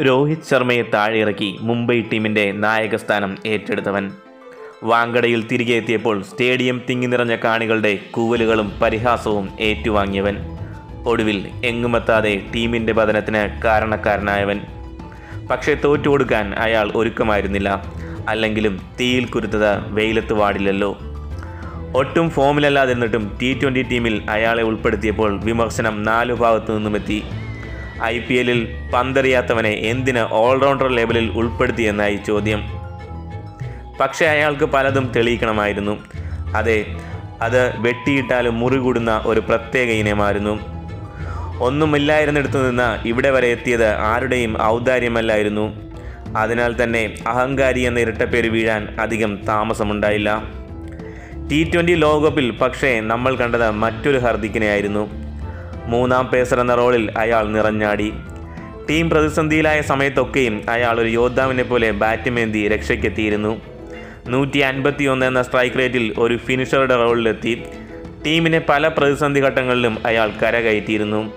രോഹിത് ശർമ്മയെ താഴെയിറക്കി മുംബൈ ടീമിന്റെ നായകസ്ഥാനം ഏറ്റെടുത്തവൻ. വാങ്കടയിൽ തിരികെ എത്തിയപ്പോൾ സ്റ്റേഡിയം തിങ്ങി നിറഞ്ഞ കാണികളുടെ കൂവലുകളും പരിഹാസവും ഏറ്റുവാങ്ങിയവൻ. ഒടുവിൽ എങ്ങുമെത്താതെ ടീമിന്റെ പതനത്തിന് കാരണക്കാരനായവൻ. പക്ഷേ തോറ്റു കൊടുക്കാൻ അയാൾ ഒരുക്കമായിരുന്നില്ല. അല്ലെങ്കിലും തീയിൽ കുരുത്തത് വെയിലത്ത് വാടില്ലല്ലോ. ഒട്ടും ഫോമിലല്ലാതിരുന്നിട്ടും ടി ട്വന്റി ടീമിൽ അയാളെ ഉൾപ്പെടുത്തിയപ്പോൾ വിമർശനം നാലു ഭാഗത്തു നിന്നുമെത്തി. ഐ പി എല്ലിൽ പന്തെറിയാത്തവനെ എന്തിന് ഓൾറൗണ്ടർ ലേബലിൽ ഉൾപ്പെടുത്തിയെന്നായി ചോദ്യം. പക്ഷേ അയാൾക്ക് പലതും തെളിയിക്കണമായിരുന്നു. അതെ അത് വെട്ടിയിട്ടാലും മുറികൂടുന്ന ഒരു പ്രത്യേക ഇനമായിരുന്നു. ഒന്നുമില്ലായിരുന്നിടത്തു നിന്ന് ഇവിടെ വരെ എത്തിയത് ആരുടെയും ഔദാര്യമല്ലായിരുന്നു. അതിനാൽ തന്നെ അഹങ്കാരി എന്ന ഇരട്ട പേര് വീഴാൻ അധികം താമസമുണ്ടായില്ല. ടി ട്വന്റി ലോകകപ്പിൽ പക്ഷേ നമ്മൾ കണ്ടത് മറ്റൊരു ഹർദിക്കിനെയായിരുന്നു. മൂന്നാം പേസർ എന്ന റോളിൽ അയാൾ നിറഞ്ഞാടി. ടീം പ്രതിസന്ധിയിലായ സമയത്തൊക്കെയും അയാൾ ഒരു യോദ്ധാവിനെ പോലെ ബാറ്റുമേന്തി രക്ഷയ്ക്കെത്തിയിരുന്നു. നൂറ്റി അൻപത്തി ഒന്ന് എന്ന സ്ട്രൈക്ക് റേറ്റിൽ ഒരു ഫിനിഷറുടെ റോളിലെത്തി. ടീമിനെ പല പ്രതിസന്ധി ഘട്ടങ്ങളിലും അയാൾ കരകയറ്റിയിരുന്നു.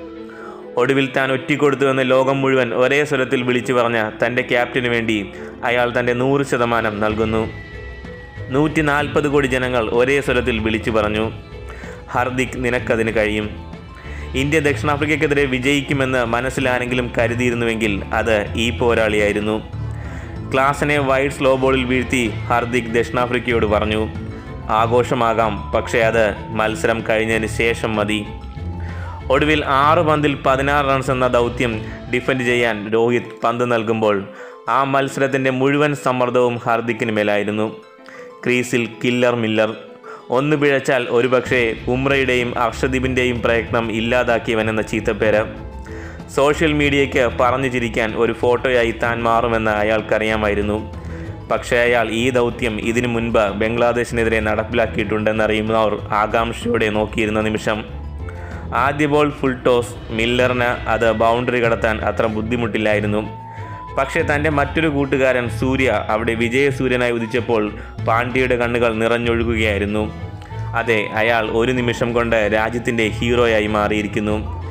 ഒടുവിൽ താൻ ഒറ്റിക്കൊടുത്തുവെന്ന് ലോകം മുഴുവൻ ഒരേ സ്വരത്തിൽ വിളിച്ചു പറഞ്ഞ തന്റെ ക്യാപ്റ്റന് വേണ്ടി അയാൾ തന്റെ നൂറ് ശതമാനം നൽകുന്നു. നൂറ്റി നാൽപ്പത് കോടി ജനങ്ങൾ ഒരേ സ്വരത്തിൽ വിളിച്ചു പറഞ്ഞു. ഹർദിക് നിനക്കതിന് കഴിയും. ഇന്ത്യ ദക്ഷിണാഫ്രിക്കയ്ക്കെതിരെ വിജയിക്കുമെന്ന് മനസ്സിലാരെങ്കിലും കരുതിയിരുന്നുവെങ്കിൽ അത് ഈ പോരാളിയായിരുന്നു. ക്ലാസിനെ വൈഡ് സ്ലോ ബോളിൽ വീഴ്ത്തി ഹർദിക് ദക്ഷിണാഫ്രിക്കയോട് പറഞ്ഞു ആഘോഷമാകാം പക്ഷേ അത് മത്സരം കഴിഞ്ഞതിന് ശേഷം മതി. ഒടുവിൽ ആറ് പന്തിൽ പതിനാറ് റൺസ് എന്ന ദൗത്യം ഡിഫെൻഡ് ചെയ്യാൻ രോഹിത് പന്ത് നൽകുമ്പോൾ ആ മത്സരത്തിന്റെ മുഴുവൻ സമ്മർദ്ദവും ഹാർദിക്കിന് മേലായിരുന്നു. ക്രീസിൽ കില്ലർ മില്ലർ ഒന്ന് പിഴച്ചാൽ ഒരുപക്ഷെ ഉമ്രയുടെയും അർഷദീപിന്റെയും പ്രയത്നം ഇല്ലാതാക്കിയവനെന്ന ചീത്തപ്പേര്. സോഷ്യൽ മീഡിയയ്ക്ക് പറഞ്ഞു ചിരിക്കാൻ ഒരു ഫോട്ടോയായി താൻ മാറുമെന്ന് അയാൾക്കറിയാമായിരുന്നു. പക്ഷേ അയാൾ ഈ ദൗത്യം ഇതിനു മുൻപ് ബംഗ്ലാദേശിനെതിരെ നടപ്പിലാക്കിയിട്ടുണ്ടെന്നറിയുന്നവർ ആകാംക്ഷയോടെ നോക്കിയിരുന്ന നിമിഷം. ആദ്യ ബോൾ ഫുൾ ടോസ് മില്ലറിന് അത് ബൗണ്ടറി കടത്താൻ അത്ര ബുദ്ധിമുട്ടില്ലായിരുന്നു. പക്ഷേ തന്റെ മറ്റൊരു കൂട്ടുകാരൻ സൂര്യ അവിടെ വിജയസൂര്യനായി ഉദിച്ചപ്പോൾ പാണ്ഡ്യയുടെ കണ്ണുകൾ നിറഞ്ഞൊഴുകുകയായിരുന്നു. അതെ അയാൾ ഒരു നിമിഷം കൊണ്ട് രാജ്യത്തിന്റെ ഹീറോയായി മാറിയിരിക്കുന്നു.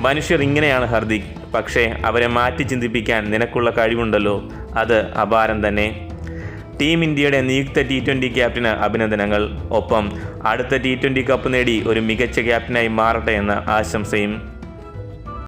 മനുഷ്യർ ഇങ്ങനെയാണ് ഹർദിക്. പക്ഷേ അവരെ മാറ്റി ചിന്തിപ്പിക്കാൻ നിനക്കുള്ള കഴിവുണ്ടല്ലോ. അത് അപാരം തന്നെ. ടീം ഇന്ത്യയുടെ നിയുക്ത ടി ട്വന്റി ക്യാപ്റ്റന് അഭിനന്ദനങ്ങൾ. ഒപ്പം അടുത്ത ടി ട്വന്റി കപ്പ് നേടി ഒരു മികച്ച ക്യാപ്റ്റനായി മാറട്ടെ എന്ന ആശംസയും.